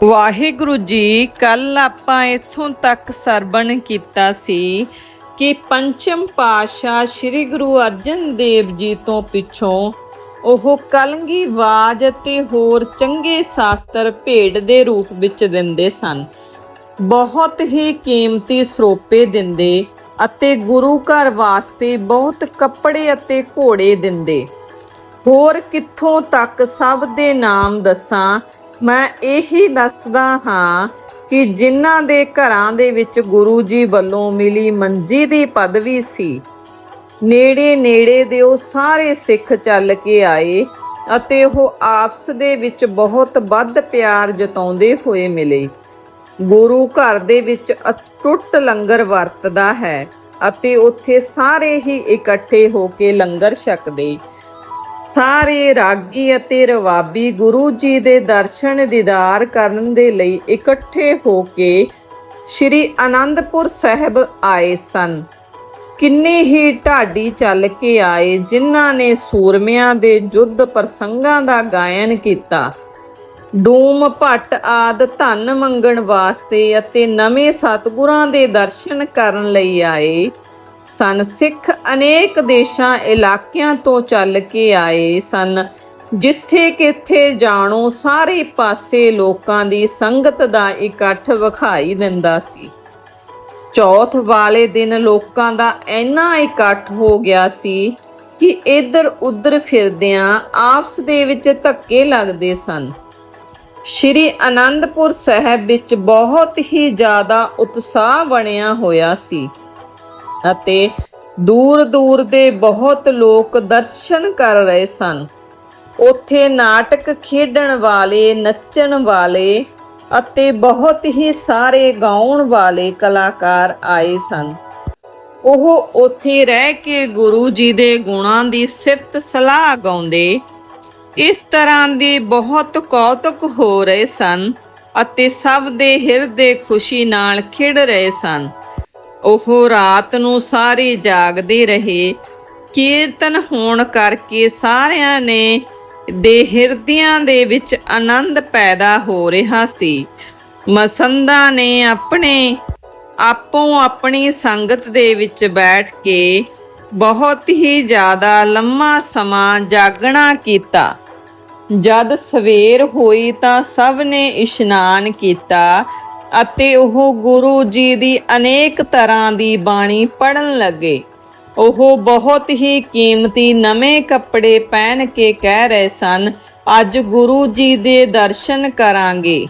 ਵਾਹਿਗੁਰੂ ਜੀ ਕੱਲ ਆਪਾਂ ਇੱਥੋਂ ਤੱਕ ਸਰਵਣ ਕੀਤਾ ਸੀ ਕਿ ਪੰਚਮ ਪਾਸ਼ਾ ਸ੍ਰੀ ਗੁਰੂ ਅਰਜਨ ਦੇਵ ਜੀ ਤੋਂ ਪਿੱਛੋਂ ਉਹ ਕਲੰਗੀ ਬਾਜ ਅਤੇ ਹੋਰ ਚੰਗੇ ਸ਼ਾਸਤਰ ਭੇਡ ਦੇ ਰੂਪ ਵਿੱਚ ਦਿੰਦੇ ਸਨ। ਬਹੁਤ ਹੀ ਕੀਮਤੀ ਸਰੋਪੇ ਦਿੰਦੇ ਅਤੇ ਗੁਰੂ ਘਰ ਵਾਸਤੇ ਬਹੁਤ ਕੱਪੜੇ ਅਤੇ ਘੋੜੇ ਦਿੰਦੇ। ਹੋਰ ਕਿੱਥੋਂ ਤੱਕ ਸਭ ਦੇ ਨਾਮ ਦੱਸਾਂ ਮੈਂ ਇਹੀ ਦੱਸਦਾ ਹਾਂ ਕਿ ਜਿਨ੍ਹਾਂ ਦੇ ਘਰਾਂ ਦੇ ਵਿੱਚ ਗੁਰੂ ਜੀ ਵੱਲੋਂ ਮਿਲੀ ਮੰਜੀ ਦੀ ਪਦਵੀ ਸੀ ਨੇੜੇ ਨੇੜੇ ਦੇ ਉਹ ਸਾਰੇ ਸਿੱਖ ਚੱਲ ਕੇ ਆਏ ਅਤੇ ਉਹ ਆਪਸ ਦੇ ਵਿੱਚ ਬਹੁਤ ਵੱਧ ਪਿਆਰ ਜਤਾਉਂਦੇ ਹੋਏ ਮਿਲੇ। ਗੁਰੂ ਘਰ ਦੇ ਵਿੱਚ ਅਟੁੱਟ ਲੰਗਰ ਵਰਤਦਾ ਹੈ ਅਤੇ ਉੱਥੇ ਸਾਰੇ ਹੀ ਇਕੱਠੇ ਹੋ ਕੇ ਲੰਗਰ ਛਕਦੇ। ਸਾਰੇ ਰਾਗੀ ਅਤੇ ਰਵਾਬੀ ਗੁਰੂ ਜੀ ਦੇ ਦਰਸ਼ਨ ਦੀਦਾਰ ਕਰਨ ਦੇ ਲਈ ਇਕੱਠੇ ਹੋ ਕੇ ਸ੍ਰੀ ਆਨੰਦਪੁਰ ਸਾਹਿਬ ਆਏ ਸਨ। ਕਿੰਨੇ ਹੀ ਢਾਡੀ ਚੱਲ ਕੇ ਆਏ, ਜਿਨ੍ਹਾਂ ਨੇ ਸੂਰਮਿਆਂ ਦੇ ਯੁੱਧ ਪ੍ਰਸੰਗਾਂ ਦਾ ਗਾਇਨ ਕੀਤਾ। ਡੂਮ ਭੱਟ ਆਦ ਧਨ ਮੰਗਣ ਵਾਸਤੇ ਅਤੇ ਨਵੇਂ ਸਤਿਗੁਰਾਂ ਦੇ ਦਰਸ਼ਨ ਕਰਨ ਲਈ ਆਏ। ਸਨ। ਸਿੱਖ ਅਨੇਕ ਦੇਸ਼ਾਂ, ਇਲਾਕਿਆਂ ਤੋਂ ਚੱਲ ਕੇ ਆਏ ਸਨ। ਜਿੱਥੇ ਕਿੱਥੇ ਜਾਣੋ, ਸਾਰੇ ਪਾਸੇ ਲੋਕਾਂ ਦੀ ਸੰਗਤ ਦਾ ਇਕੱਠ ਵਿਖਾਈ ਦਿੰਦਾ ਸੀ। ਚੌਥ ਵਾਲੇ ਦਿਨ ਲੋਕਾਂ ਦਾ ਇੰਨਾ ਇਕੱਠ ਹੋ ਗਿਆ ਸੀ ਕਿ ਇੱਧਰ ਉੱਧਰ ਫਿਰਦਿਆਂ ਆਪਸ ਦੇ ਵਿੱਚ ਧੱਕੇ ਲੱਗਦੇ ਸਨ। ਸ਼੍ਰੀ ਅਨੰਦਪੁਰ ਸਾਹਿਬ ਵਿੱਚ ਬਹੁਤ ਹੀ ਜ਼ਿਆਦਾ ਉਤਸ਼ਾਹ ਬਣਿਆ ਹੋਇਆ ਸੀ। ਅਤੇ ਦੂਰ ਦੂਰ ਦੇ ਬਹੁਤ ਲੋਕ ਦਰਸ਼ਨ ਕਰ ਰਹੇ ਸਨ। ਉੱਥੇ ਨਾਟਕ ਖੇਡਣ ਵਾਲੇ, ਨੱਚਣ ਵਾਲੇ ਅਤੇ ਬਹੁਤ ਹੀ ਸਾਰੇ ਗਾਉਣ ਵਾਲੇ ਕਲਾਕਾਰ ਆਏ ਸਨ। ਉਹ ਉੱਥੇ ਰਹਿ ਕੇ ਗੁਰੂ ਜੀ ਦੇ ਗੁਣਾਂ ਦੀ ਸਿਫਤ ਸਲਾਹ ਗਾਉਂਦੇ, ਇਸ ਤਰ੍ਹਾਂ ਦੇ ਬਹੁਤ ਕੌਤਕ ਹੋ ਰਹੇ ਸਨ ਅਤੇ ਸਭ ਦੇ ਹਿਰਦੇ ਖੁਸ਼ੀ ਨਾਲ ਖਿੜ ਰਹੇ ਸਨ। ਉਹ ਰਾਤ ਨੂੰ ਸਾਰੇ ਜਾਗਦੇ ਰਹੇ। ਕੀਰਤਨ ਹੋਣ ਕਰਕੇ ਸਾਰਿਆਂ ਨੇ ਦੇ ਹਿਰਦਿਆਂ ਦੇ ਵਿੱਚ ਆਨੰਦ ਪੈਦਾ ਹੋ ਰਿਹਾ ਸੀ। ਮਸੰਦਾ ਨੇ ਆਪਣੇ ਆਪੋ ਆਪਣੀ ਸੰਗਤ ਦੇ ਵਿੱਚ ਬੈਠ ਕੇ ਬਹੁਤ ਹੀ ਜ਼ਿਆਦਾ ਲੰਮਾ ਸਮਾਂ ਜਾਗਣਾ ਕੀਤਾ। ਜਦ ਸਵੇਰ ਹੋਈ ਤਾਂ ਸਭ ਨੇ ਇਸ਼ਨਾਨ ਕੀਤਾ। ਅਤੇ ਉਹ ਗੁਰੂ ਜੀ ਦੀ ਅਨੇਕ ਤਰ੍ਹਾਂ ਦੀ ਬਾਣੀ ਪੜਨ ਲੱਗੇ। ਉਹ ਬਹੁਤ ਹੀ ਕੀਮਤੀ ਨਵੇਂ ਕੱਪੜੇ ਪਹਿਨ ਕੇ ਕਹਿ ਰਹੇ ਸਨ, ਅੱਜ ਗੁਰੂ ਜੀ ਦੇ ਦਰਸ਼ਨ ਕਰਾਂਗੇ।